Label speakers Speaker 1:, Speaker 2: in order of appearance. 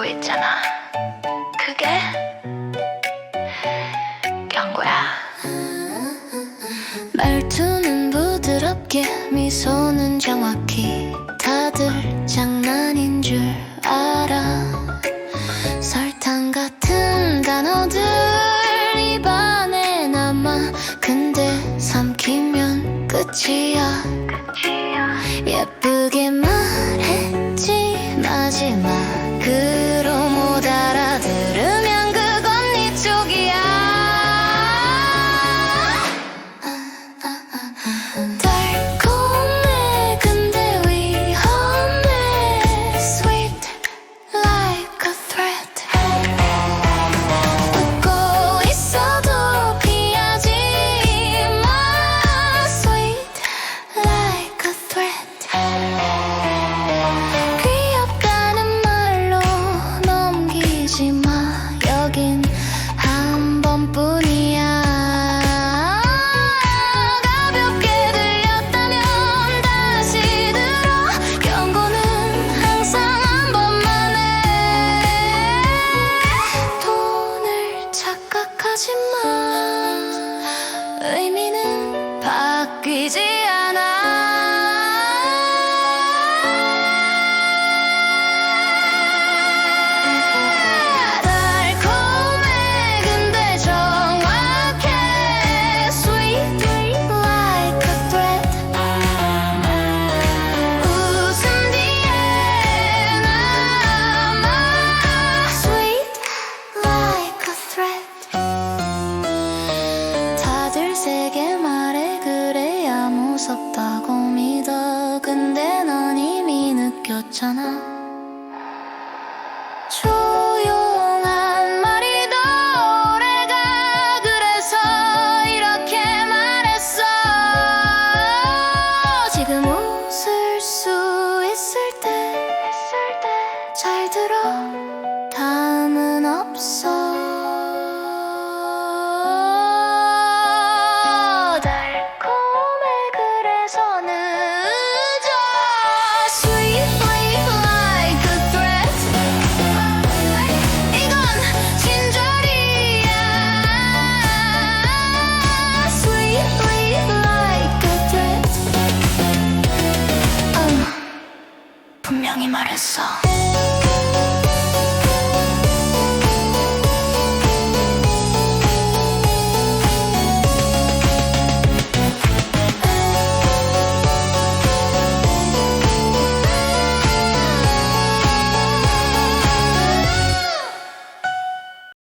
Speaker 1: 하고 있잖아. 그게 경고야.
Speaker 2: 말투는 부드럽게 미소는 정확히. 다들 장난인 줄 알아. 설탕 같은 단어들 입안에 남아. 근데 삼키면 끝이야. 예쁘게 말했지 마지막으 착각하지 마. 의미는 무섭다고 믿어. 근데 넌 이미 느꼈잖아 분명히 말했어